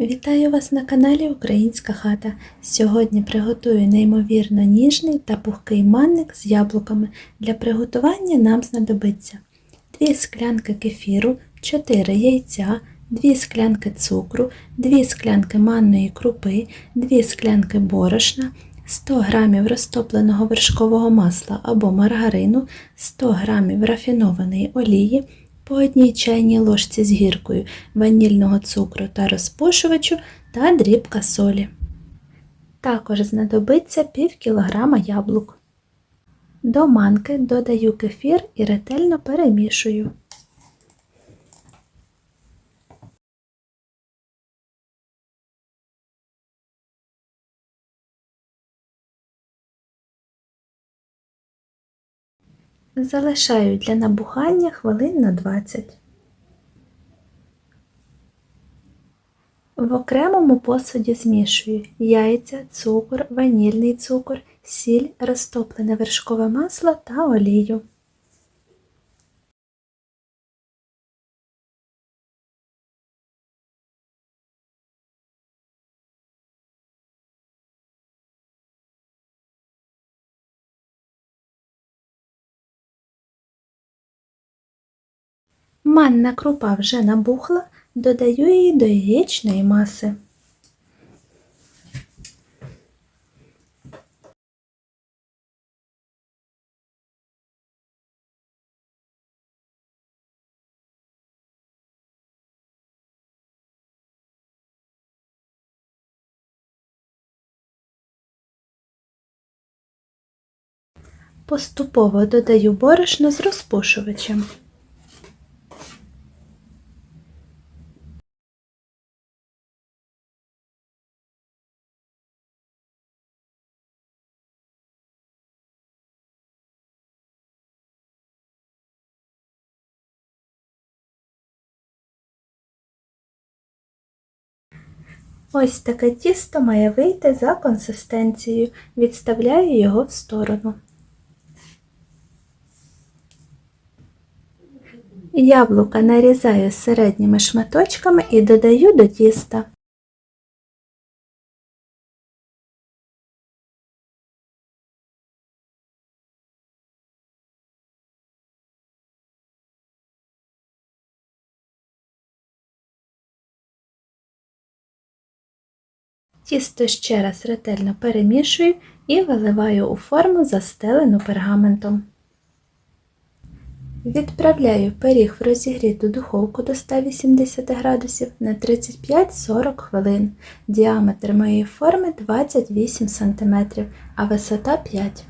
Вітаю вас на каналі Українська хата. Сьогодні приготую неймовірно ніжний та пухкий манник з яблуками. Для приготування нам знадобиться 2 склянки кефіру, 4 яйця, 2 склянки цукру, 2 склянки манної крупи, 2 склянки борошна, 100 г розтопленого вершкового масла або маргарину, 100 г рафінованої олії, по одній чайній ложці з гіркою ванільного цукру та розпушувачу та дрібка солі. Також знадобиться пів кілограма яблук. До манки додаю кефір і ретельно перемішую. Залишаю для набухання хвилин на 20. В окремому посуді змішую яйця, цукор, ванільний цукор, сіль, розтоплене вершкове масло та олію. Манна крупа вже набухла, додаю її до яєчної маси. Поступово додаю борошно з розпушувачем. Ось таке тісто має вийти за консистенцією. Відставляю його в сторону. Яблука нарізаю середніми шматочками і додаю до тіста. Тісто ще раз ретельно перемішую і виливаю у форму, застелену пергаментом. Відправляю пиріг в розігріту духовку до 180 градусів на 35-40 хвилин. Діаметр моєї форми 28 см, а висота 5 см.